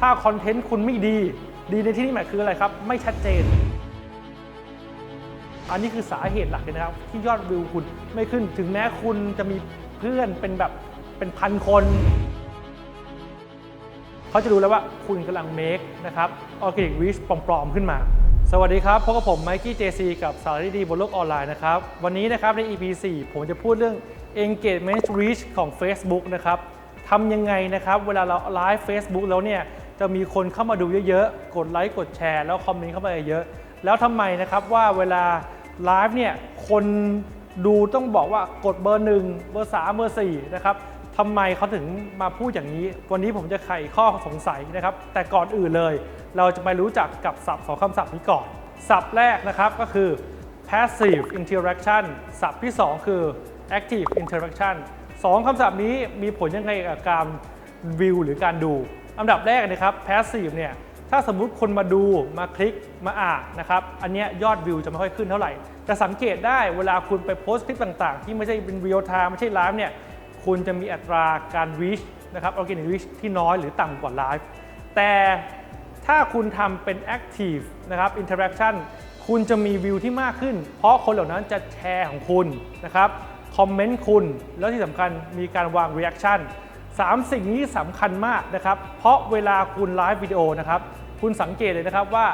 ถ้าคอนเทนต์คุณไม่ดี ดีในที่นี้หมายคืออะไรครับ ไม่ชัดเจน อันนี้คือสาเหตุหลักเลยนะครับ ที่ยอดวิวคุณไม่ขึ้นถึงแม้คุณจะมีเพื่อนเป็นแบบเป็นพันคนเขาจะรู้แล้วว่าคุณกำลัง make นะครับ organic reach ปลอม ๆ ขึ้นมา สวัสดีครับพบกับผมไมค์กี้เจซีกับสารดีๆบนโลกออนไลน์นะครับ วันนี้นะครับใน EP 4 ผมจะพูดเรื่อง engagement reach ของ Facebook นะครับทำยังไงนะครับ เวลาเราไลฟ์ Facebook แล้วเนี่ย จะมีคนเข้ามาดูเยอะๆ กดไลค์กดแชร์ แล้วคอมเมนต์เข้ามาเยอะๆ แล้วทำไมนะครับว่าเวลาไลฟ์เนี่ยคนดูต้องบอกว่ากดเบอร์หนึ่งเบอร์สามเบอร์สี่นะครับทำไมเขาถึงมาพูดอย่างนี้ วันนี้ผมจะไขข้อสงสัยนะครับ แต่ก่อนอื่นเลย เราจะไปรู้จักกับศัพท์สองคำศัพท์นี้ก่อน ศัพท์แรกนะครับก็คือ passive interaction ศัพท์ที่ 2 คือ active interaction สองคำศัพท์นี้มีผลยังไงกับการวิวหรือการดู อันดับแรกนะครับแพสซีฟเนี่ยถ้าสมมุติคนมาดูมาคลิกมาอ่านนะครับอันนี้ยอดวิวจะไม่ค่อยขึ้นเท่าไหร่ จะสังเกตได้เวลาคุณไปโพสต์คลิปต่างๆ ที่ไม่ใช่เป็นเรียลไทม์ไม่ใช่ไลฟ์เนี่ยคุณจะมีอัตราการวิชนะครับออร์แกนิกวิชที่น้อยหรือต่ำกว่าไลฟ์แต่ถ้าคุณทำเป็นแอคทีฟนะครับอินเทอร์แอคชั่นคุณจะมีวิวที่มากขึ้น เพราะคนเหล่านั้นจะแชร์ของคุณนะครับคอมเมนต์คุณ แล้วที่สำคัญมีการวางรีแอคชั่น 3 สิ่งนี้สำคัญมากนะครับ เพราะเวลาคุณไลฟ์วิดีโอนะครับ คุณสังเกตเลยนะครับว่า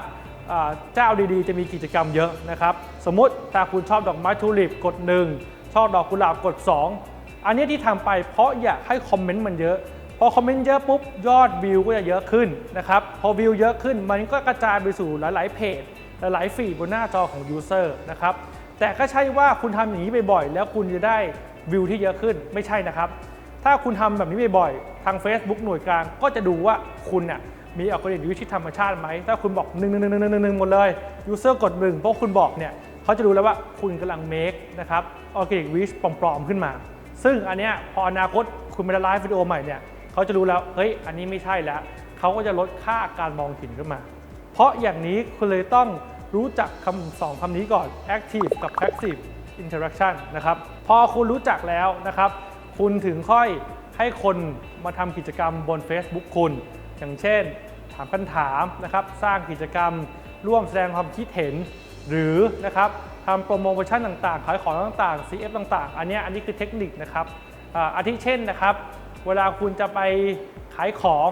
เจ้าดีๆ จะมีกิจกรรมเยอะนะครับ สมมติถ้าคุณชอบดอกไม้ทูลิปกด 1 ชอบดอกกุหลาบกด 2 อันนี้ที่ทำไปเพราะอยากให้คอมเมนต์มันเยอะ พอคอมเมนต์เยอะปุ๊บ ยอดวิวก็จะเยอะขึ้นนะครับ พอวิวเยอะขึ้นมันก็กระจายไปสู่หลายๆเพจหลายๆฟีดบนหน้าจอของยูเซอร์นะครับแต่ก็ใช่ว่าคุณทำอย่างนี้บ่อยๆแล้วคุณจะได้วิวที่เยอะขึ้นไม่ใช่นะครับ ถ้าคุณทำแบบนี้บ่อยๆ ทาง Facebook หน่วยกลางก็จะดูว่าคุณน่ะมีอัลกอริทึมวิธีธรรมชาติไหม ถ้าคุณบอก1 1 1 1 1 1หมดเลยยูเซอร์กด1เพราะคุณบอกเนี่ยเขาจะรู้แล้วว่าคุณกำลัง make นะครับอัลกอริทึมวิชปลอมๆขึ้นมา ซึ่งอันเนี้ยพออนาคตคุณมาไลฟ์วิดีโอใหม่เนี่ยเขาจะรู้แล้วเฮ้ยอันนี้ไม่ใช่แล้วเขาก็จะลดค่าการมองเห็นขึ้นมา เพราะอย่างนี้คุณเลยต้องรู้จักคำสองคำนี้ก่อน active กับ passive interaction นะครับ พอคุณรู้จักแล้วนะครับ คุณถึงค่อยให้คนมาทำกิจกรรมบน Facebook คุณ อย่างเช่น ถามคำถามนะครับ สร้างกิจกรรม ร่วมแสดงความคิดเห็น หรือนะครับทำโปรโมชั่นต่างๆ ขายของต่างๆ CF ต่างๆ อันนี้อันนี้คือเทคนิคนะครับอ่าอาทิเช่นนะครับ เวลาคุณจะไปขายของ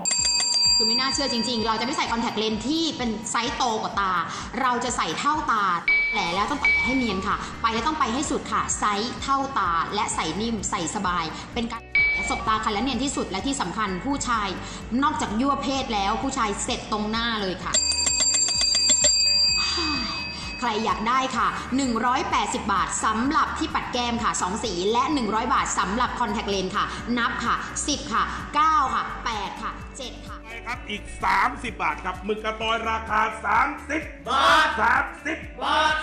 คือไม่น่าเชื่อจริง ๆ เราจะไม่ใส่คอนแทคเลนส์ที่เป็นไซส์โตกว่าตา เราจะใส่เท่าตา แหลแล้วต้องตัดให้เนียนค่ะ ไปแล้วต้องไปให้สุดค่ะ ไซส์เท่าตาและใส่นิ่มใส่สบาย เป็นการสบตาคันและเนียนที่สุดและที่สำคัญผู้ชาย นอกจากยั่วเพศแล้วผู้ชายเสร็จตรงหน้าเลยค่ะ ใครอยากได้ค่ะ 180 บาทสำหรับที่ปัดแก้มค่ะ 2 สีและ 100 บาทสำหรับคอนแทคเลนส์ค่ะ นับค่ะ 10 ค่ะ 9 ค่ะ 8 ค่ะ 7 ค่ะครับอีก 30 บาทครับหมึกกระตอยราคา 30 บาท 30 บาท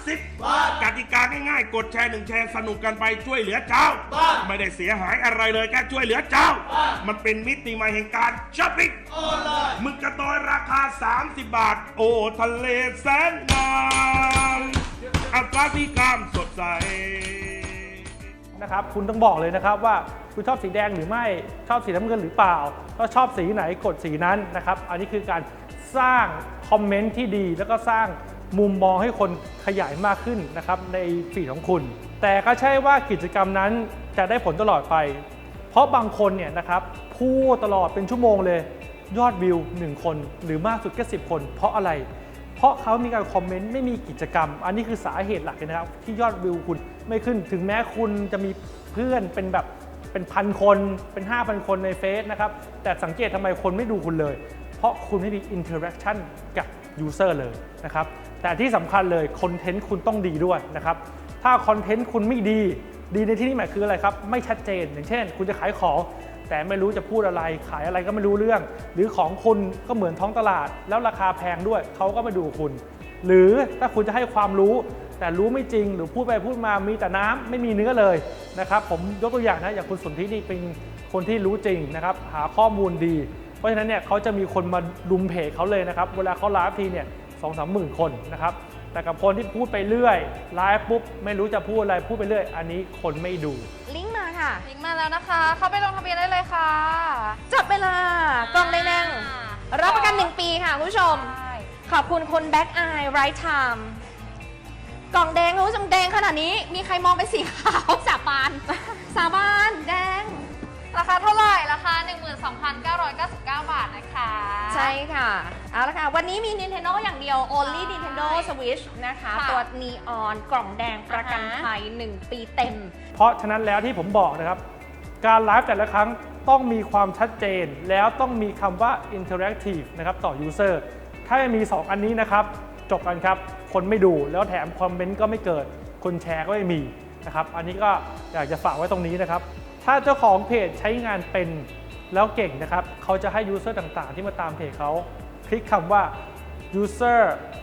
30 บาท กติกาง่ายๆ กดแชร์หนึ่งแชร์สนุกกันไปช่วยเหลือเจ้าไม่ได้เสียหายอะไรเลยแค่ช่วยเหลือเจ้า มันเป็นมิติใหม่แห่งการช้อปปิ้ง หมึกกระตอยราคา 30 บาท โอ้ทะเลแสนงามอัตราสีกามสดใส นะครับคุณต้องบอกเลยนะครับว่าคุณชอบสีแดงหรือไม่ชอบสีน้ำเงินหรือเปล่าถ้าชอบสีไหนกดสีนั้นนะครับอันนี้คือการสร้างคอมเมนต์ที่ดี แล้วก็สร้างมุมมองให้คนขยายมากขึ้นนะครับในฟีดของคุณ แต่ก็ใช่ว่ากิจกรรมนั้นจะได้ผลตลอดไป เพราะบางคนเนี่ยนะครับพูดตลอดเป็นชั่วโมงเลย ยอดวิว 1 คน หรือมากสุดแค่10 คน เพราะอะไร เพราะเขามีการคอมเมนต์ไม่มีกิจกรรม อันนี้คือสาเหตุหลักเลยนะครับ ที่ยอดวิวคุณไม่ขึ้นถึงแม้คุณจะมีเพื่อนเป็นแบบเป็นพันคนเป็น 5,000 คนในเฟซนะครับ แต่สังเกตทำไมคนไม่ดูคุณเลย เพราะคุณไม่มีอินเทอร์แอคชั่นกับยูเซอร์เลยนะครับ แต่ที่สำคัญเลยคอนเทนต์คุณต้องดีด้วยนะครับ ถ้าคอนเทนต์คุณไม่ดี ดีในที่นี้หมายคืออะไรครับ ไม่ชัดเจน อย่างเช่น คุณจะขายของ แต่ไม่รู้จะพูดอะไรขายอะไรก็ไม่รู้เรื่อง หรือของคุณก็เหมือนท้องตลาด แล้วราคาแพงด้วยเขาก็มาดูคุณ หรือถ้าคุณจะให้ความรู้ แต่รู้ไม่จริงหรือพูดไปพูดมามีแต่น้ำไม่มีเนื้อเลยนะครับผมยกตัวอย่างนะอย่างคุณสนธินี่เป็นคนที่รู้จริงนะครับหาข้อมูลดี เพราะฉะนั้นเนี่ยเขาจะมีคนมาลุมเพจเขาเลยนะครับเวลาเขาไลฟ์ทีเนี่ยสองสามหมื่นคนนะครับแต่กับคนที่พูดไปเรื่อยไลฟ์ปุ๊บไม่รู้จะพูดอะไรพูดไปเรื่อย อันนี้คนไม่ดูลิง ลิงก์มาแล้วนะคะ เข้าไปลงทะเบียนได้เลยค่ะจับเวลากล้องได้แน่งรคุณผู้ชมขอบคุณคุณ Back Eye Right Time กล่องแดงคุณผู้ชมแดงขนาดนี้ มีใครมองเป็นสีขาวสาบาน สาบานแดง ราคาเท่าไหร่ราคา 12,999 บาทนะคะ ใช่ค่ะ เอาละค่ะ วันนี้มี Nintendo อย่างเดียว only Nintendo Switch นะคะ ค่ะตัว Neon กล่องแดงประกันอ่าฮะ ภัย 1 ปีเต็ม เพราะฉะนั้นแล้วที่ผมบอกนะครับ การไลฟ์แต่ละครั้งต้องมีความชัดเจน แล้วต้องมีคำว่า interactive นะครับต่อ user ถ้าไม่มี 2 อันนี้นะครับ จบกันครับ คนไม่ดูแล้วแถมคอมเมนต์ก็ไม่เกิด คนแชร์ก็ไม่มีนะครับอันนี้ก็อยากจะฝากไว้ตรงนี้นะครับ ถ้าเจ้าของเพจใช้งานเป็นแล้วเก่งนะครับ เขาจะให้ user ต่างๆ ที่มาตามเพจเขาคลิกคำว่า user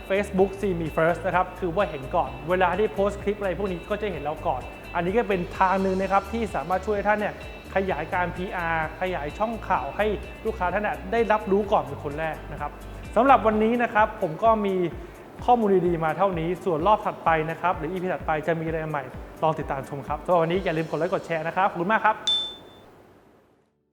Facebook see me first นะครับ คือว่าเห็นก่อน เวลาที่โพสต์คลิปอะไรพวกนี้ก็จะเห็นเราก่อน อันนี้ก็เป็นทางหนึ่งนะครับที่สามารถช่วยท่านเนี่ยขยายการ PR ขยายช่องข่าวให้ลูกค้าท่านน่ได้รับรู้ก่อนเป็นคนแรกนะครับสำหรับวันนี้นะครับผมก็มีข้อมูลดีๆมาเท่านี้ ส่วนรอบถัดไปนะครับ หรือ EP ถัดไปจะมีอะไรใหม่ลองติดตามชมครับสำหรับวันนี้อย่าลืมกดไลค์กดแชร์นะครับขอบคุณมากครับ